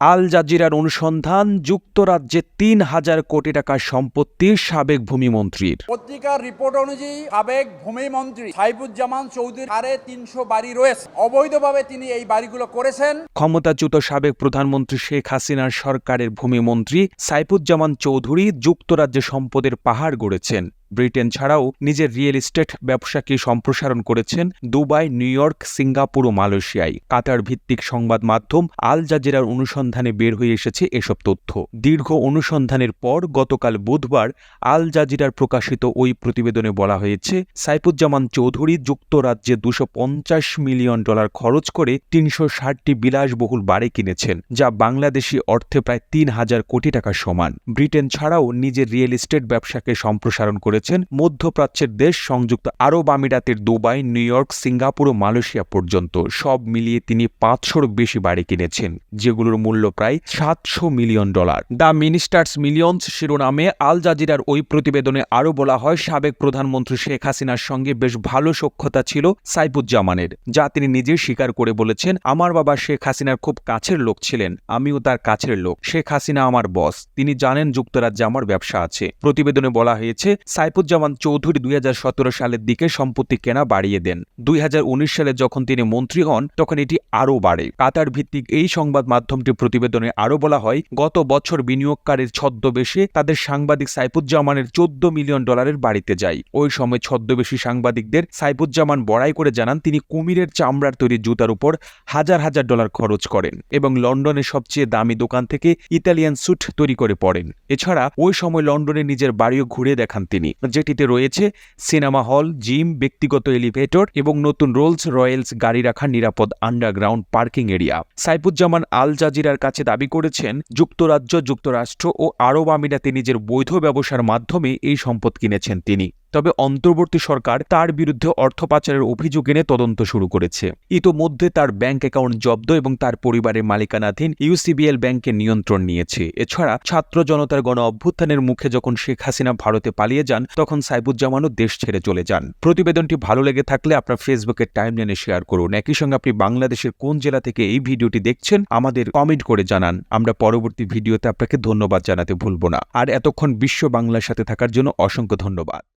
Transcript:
আল জাজিরার অনুসন্ধান যুক্তরাজ্যে তিন হাজার কোটি টাকার সম্পত্তি সাবেক ভূমিমন্ত্রীর। পত্রিকার রিপোর্ট অনুযায়ী সাবেক ভূমিমন্ত্রী সাইফুজ্জামান চৌধুরী আরে তিনশো বাড়ি রয়েছে। অবৈধভাবে তিনি এই বাড়িগুলো করেছেন। ক্ষমতাচ্যুত সাবেক প্রধানমন্ত্রী শেখ হাসিনার সরকারের ভূমিমন্ত্রী সাইফুজ্জামান চৌধুরী যুক্তরাজ্যে সম্পদের পাহাড় গড়েছেন। ব্রিটেন ছাড়াও নিজের রিয়েল এস্টেট ব্যবসাকে সম্প্রসারণ করেছেন দুবাই, নিউ ইয়র্ক, সিঙ্গাপুর ও মালয়েশিয়ায়। কাতার ভিত্তিক সংবাদ মাধ্যম আল জাজিরার অনুসন্ধানে বের হয়ে এসেছে এসব তথ্য। দীর্ঘ অনুসন্ধানের পর গতকাল বুধবার আল জাজিরার প্রকাশিত ওই প্রতিবেদনে বলা হয়েছে, সাইফুজ্জামান চৌধুরী যুক্তরাজ্যে দুশো মিলিয়ন ডলার খরচ করে তিনশো ষাটটি বিলাসবহুল বাড়ি কিনেছেন, যা বাংলাদেশি অর্থে প্রায় তিন হাজার কোটি টাকা সমান। ব্রিটেন ছাড়াও নিজের রিয়েল এস্টেট ব্যবসাকে সম্প্রসারণ করেছেন মধ্যপ্রাচ্যের দেশ সংযুক্ত আরব আমিরাতের দুবাই, নিউ ইয়র্ক, সিঙ্গাপুর ও মালয়েশিয়া পর্যন্ত। সব মিলিয়ে তিনি পাঁচশোর বেশি বাড়ি কিনেছেন, যেগুলোর মূল্য প্রায় সাতশো million dollar. The ministers millions শিরোনামে আল জাজিরার ওই প্রতিবেদনে আরও বলা হয়, সাবেক প্রধানমন্ত্রী শেখ হাসিনার সঙ্গে বেশ ভালো সখ্যতা ছিল সাইফুজ্জামানের, যা তিনি নিজে স্বীকার করে বলেছেন, আমার বাবা শেখ হাসিনার খুব কাছের লোক ছিলেন, আমিও তার কাছের লোক। শেখ হাসিনা আমার বস, তিনি জানেন যুক্তরাজ্যে আমার ব্যবসা আছে। প্রতিবেদনে বলা হয়েছে সাইফুজ্জামান চৌধুরী দুই হাজার সতেরো সালের দিকে সম্পত্তি কেনা বাড়িয়ে দেন। দুই হাজার উনিশ সালে যখন তিনি মন্ত্রী হন, তখন এটি আরও বাড়ে। কাতার ভিত্তিক এই সংবাদ মাধ্যমটির প্রতিবেদনে আরও বলা হয়, গত বছর বিনিয়োগকারীর ছদ্মবেশে তাদের সাংবাদিক সাইফুজ্জামানের চোদ্দ মিলিয়ন ডলারের বাড়িতে যায়। ওই সময় ছদ্মবেশী সাংবাদিকদের সাইফুজ্জামান বড়াই করে জানান, তিনি কুমিরের চামড়ার তৈরি জুতার উপর হাজার হাজার ডলার খরচ করেন এবং লন্ডনের সবচেয়ে দামি দোকান থেকে ইতালিয়ান স্যুট তৈরি করে পড়েন। এছাড়া ওই সময় লন্ডনে নিজের বাড়িও ঘুরে দেখান তিনি। যেটিতে রয়েছে সিনেমা হল, জিম, ব্যক্তিগত এলিভেটর এবং নতুন রোলস রয়েলস গাড়ি রাখার নিরাপদ আন্ডারগ্রাউন্ড পার্কিং এরিয়া। সাইফুজ্জামান আল জাজিরার কাছে দাবি করেছেন, যুক্তরাজ্য, যুক্তরাষ্ট্র ও আরব আমিরাতে নিজের বৈধ ব্যবসার মাধ্যমে এই সম্পদ কিনেছেন তিনি। তবে অন্তর্বর্তী সরকার তার বিরুদ্ধে অর্থ পাচারের অভিযোগ এনে তদন্ত শুরু করেছে। ইতোমধ্যে তার ব্যাংক অ্যাকাউন্ট জব্দ এবং তার পরিবারের মালিকানাধীন ইউসিবিএল ব্যাংকের নিয়ন্ত্রণ নিয়েছে। এছাড়া ছাত্র জনতার গণ অভ্যুত্থানের মুখে যখন শেখ হাসিনা ভারতে পালিয়ে যান, তখন সাইবুজ্জামানও দেশ ছেড়ে চলে যান। প্রতিবেদনটি ভালো লেগে থাকলে আপনার ফেসবুকের টাইমলাইনে শেয়ার করুন। একই সঙ্গে আপনি বাংলাদেশের কোন জেলা থেকে এই ভিডিওটি দেখছেন, আমাদের কমেন্ট করে জানান। আমরা পরবর্তী ভিডিওতে আপনাকে ধন্যবাদ জানাতে ভুলব না। আর এতক্ষণ বিশ্ব বাংলার সাথে থাকার জন্য অসংখ্য ধন্যবাদ।